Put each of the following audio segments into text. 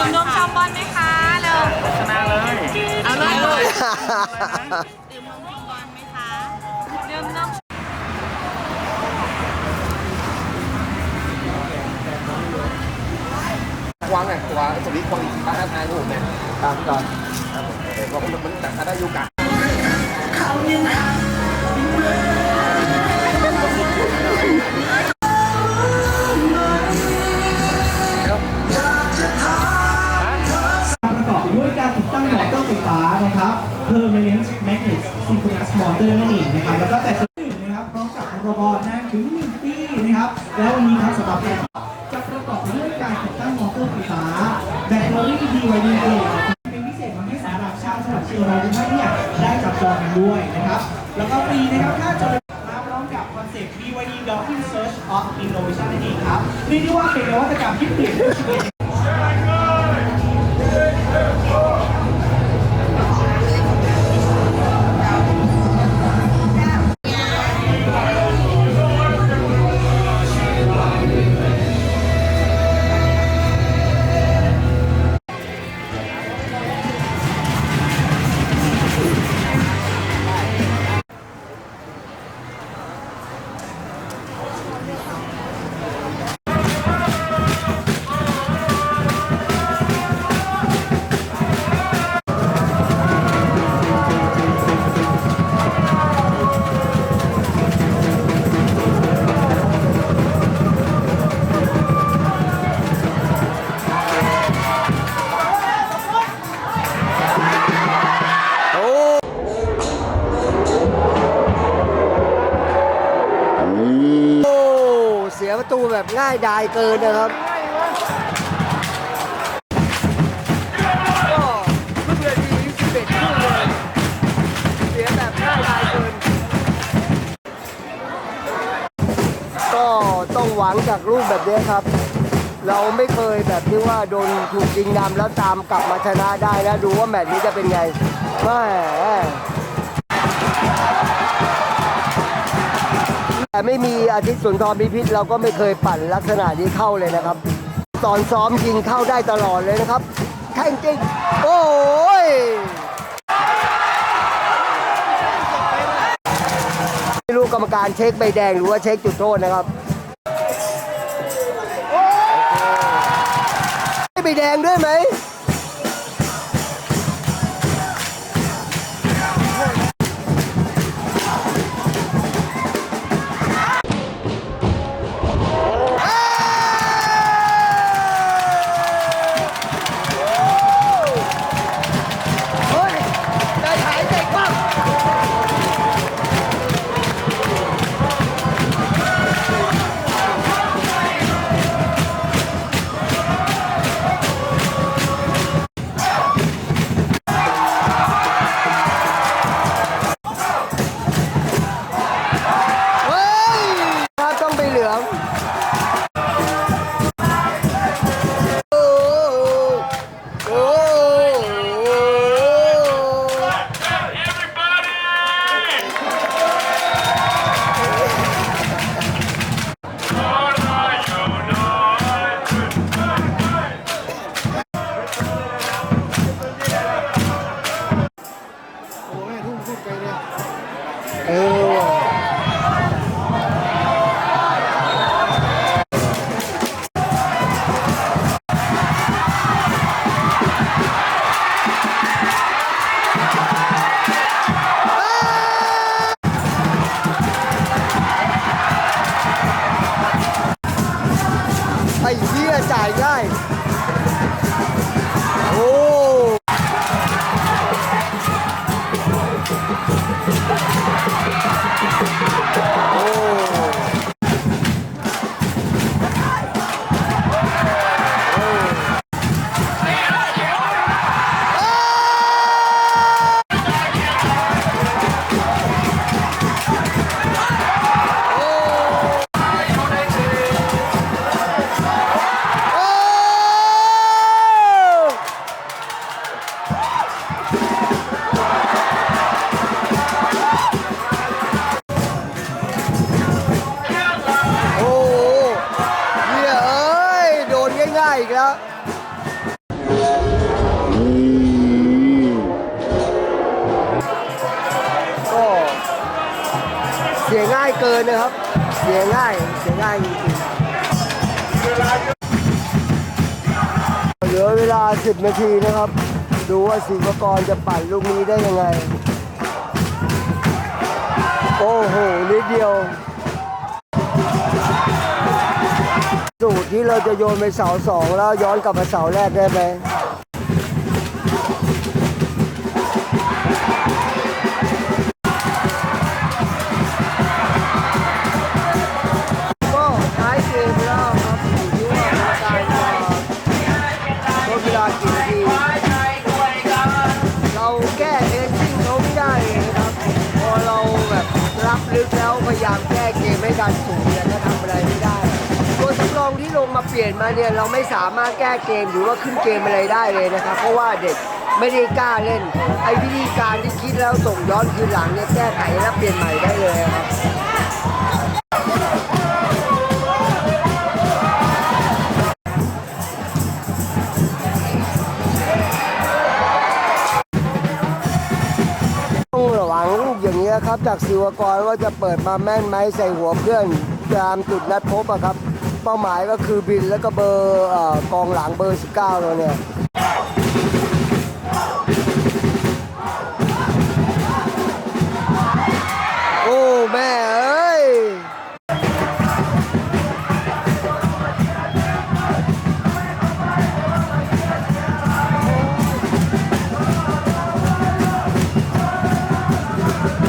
ดื่มนมชอมบอลไหมคะเร็วชนะเลย เอาเลยเลยอะไรนะดื่มนมชอมบอลไหมคะดื่มนมควางไงวางสวิตวางอีกบ้านทางผมเนี่ยตามก่อนครับผมเพราะมันมันแต่ถ้าได้ยุกัน นะครับ Permanent Magnet Synchronous Motor นั่นเองนะครับแล้วก็แต่ตัวหนึ่งนะครับพร้อมกับรบนะถึง1ปีนะครับ แล้ววันนี้ครับสำหรับการจะประกอบด้วยการติดตั้งมอเตอร์ไฟฟ้าแบตเตอรี่ BYD เองเป็นพิเศษมาให้สำหรับชาวจังหวัดเชียงรายทุกท่านเนี่ยได้จับจองกันด้วยนะครับ แล้วก็ฟรีนะครับค่าจอมาพร้อมกับคอนเซ็ปต์ BYD Dolphin Search of Innovation นั่นเองครับเรียกได้ว่าเป็นนวัตกรรมที่เปลี่ยนชีวิต แบบง่ายดายเกินนะครับก็เพิ่งนาทีที่11ครึ่งเลยเสียแบบง่ายดายเกิน ก็ต้องหวังจากลูกแบบนี้ครับ เราไม่เคยแบบที่ว่าโดนถูกยิงนำแล้วตามกลับมาชนะได้นะดูว่าแมตช์นี้จะเป็นไงแม่ แต่ไม่มีอาทิตย์สุนทรพิพิธเราก็ไม่เคยปั่นลักษณะนี้เข้าเลยนะครับ ตอนซ้อมยิงเข้าได้ตลอดเลยนะครับแข่งจริงโอ้ยไม่รู้กรรมการเช็คใบแดงหรือว่าเช็คจุดโทษนะครับให้ใบแดงด้วยไหม เกินนะครับ เสียง่ายเสียง่ายจริงๆเหลือเวลา 10 นาทีนะครับ ดูว่าศิวกรจะปั่นลูกนี้ได้ยังไง โอ้โห นิดเดียว สูตรที่เราจะโยนไปเสาสองแล้วย้อนกลับมาเสาแรกได้ไหม เปลี่ยนมาเนี่ยเราไม่สามารถแก้เกมหรือว่าขึ้นเกมอะไรได้เลยนะครับ เพราะว่าเด็กไม่ได้กล้าเล่น ไอ้วิธีการที่คิดแล้วส่งย้อนคืนหลังเนี่ยแก้ไขและเปลี่ยนใหม่ได้เลยครับต้องระวังอย่างเงี้ยครับจากศิวกรว่าจะเปิดมาแม่นไหมใส่หัวเพื่อนตามจุดนัดพบอะครับ เป้าหมายก็คือบินแล้วก็เบอร์กองหลังเบอร์ 19เราเนี่ยโอ้แม่เอ้ย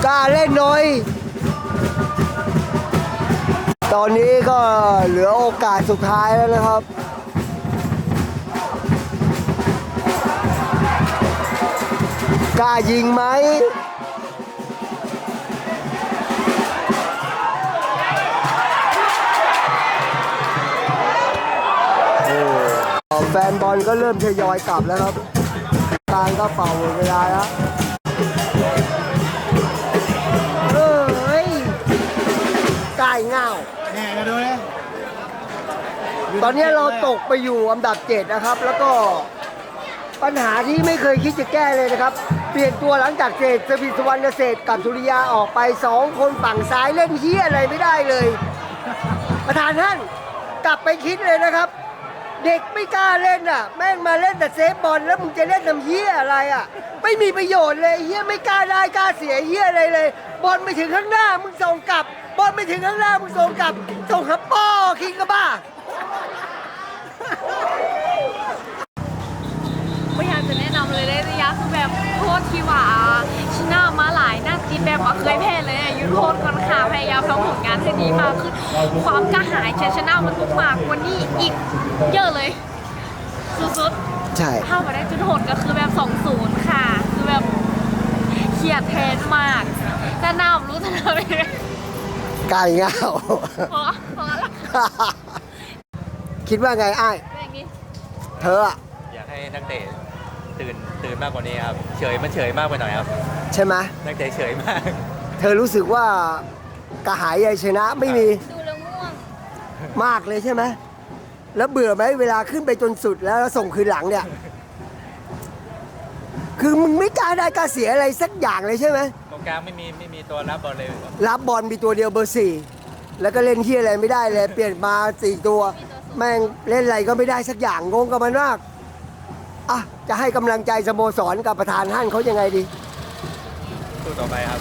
กล้าเล่นหน่อย ตอนนี้ก็เหลือโอกาสสุดท้ายแล้วนะครับ กล้ายิงไหมโอ้แฟนบอลก็เริ่มทยอยกลับแล้วครับ กางก็เป่าเวลาแล้ว ตอนนี้เราตกไปอยู่อันดับเจ็ดนะครับ แล้วก็ปัญหาที่ไม่เคยคิดจะแก้เลยนะครับ เปลี่ยนตัวหลังจากเศษสวิสวรรณเศษกับสุริยาออกไปสองคนฝั่งซ้ายเล่นเฮียอะไรไม่ได้เลย ประธานท่านกลับไปคิดเลยนะครับ เด็กไม่กล้าเล่นอะ แม่งมาเล่นแต่เซฟบอลแล้วมึงจะเล่นทำเฮียอะไรอะ ไม่มีประโยชน์เลยเฮียไม่กล้าได้กล้าเสียเฮียอะไรเลย บอลไม่ถึงข้างหน้ามึงส่งกลับบอลไม่ถึงข้างหน้ามึงส่งกลับส่งขับป้อคิงกระบ้า ไม่อยากจะแนะนำเลยเลยระยะคือแบบโทษที่ว่าชิน่ามาหลายหน้าจีนแบบว่าเคยแพ้เลยอะยุทธโทษค่อนข้างพยายามทำผลงานให้ดีมากขึ้นความกระหายชัยชนะมันต้องมากกว่านี้อีกเยอะเลยสุดใช่ๆถ้ามาได้จุดโหดก็คือแบบ2-0ค่ะ คือแบบเครียดแทนมากแต่น้ารู้แต่น้าไม่ได้กายเงาพอพอละคิดว่าไงอ้ายเป็นอย่างนี้เธออะอยากให้นักเตะ ตื่นตื่นมากกว่านี้ครับ เฉยมันเฉยมากไปหน่อยครับใช่ไหมนักเตะเฉยมาก เธอรู้สึกว่ากระหายชัยชนะไม่มีดูแล้วง่วงมากเลยใช่ไหมแล้วเบื่อไหมเวลาขึ้นไปจนสุดแล้วส่งคืนหลังเนี่ย คือมึงไม่กล้าได้กล้าเสียอะไรสักอย่างเลยใช่ไหมตรงกลางไม่มีไม่มีตัวรับบอลเลยรับบอลมีตัวเดียวเบอร์สี่แล้วก็เล่นที่อะไรไม่ได้เลย เปลี่ยนมาสี่ตัว แม่งเล่นอะไรก็ไม่ได้สักอย่างงงกับมันมาก อะจะให้กำลังใจสโมสรกับประธานท่านเขายังไงดี สู้ต่อไปครับ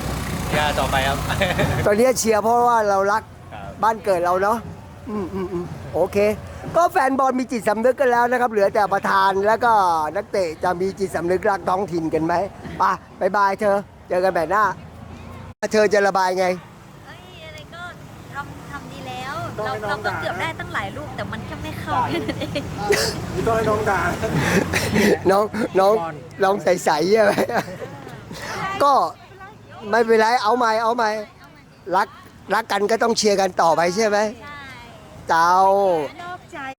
ย่าต่อไปครับ ตอนนี้เชียร์เพราะว่าเรารักครับบ้านเกิดเราเนาะอืมอืมอืมโอเค ก็แฟนบอลมีจิตสำนึกกันแล้วนะครับ เหลือแต่ประธานแล้วก็นักเตะจะมีจิตสำนึกรักท้องถิ่นกันไหมไป่ะบายบายเธอ เจอกันแบบหน้า เธอจะระบายไง เอ้ยอะไรก็ทำทำดีแล้ว เราเราก็เกือบได้ตั้งหลายลูกแต่มันแค่ไม่เข้าแค่นั้นเองน้องน้องน้องใสๆใช่ไหมก็ไม่เป็นไรเอาใหม่เอาใหม่รักรักกันก็ต้องเชียร์กันต่อไปใช่ไหมใช่เจ้านอกใจ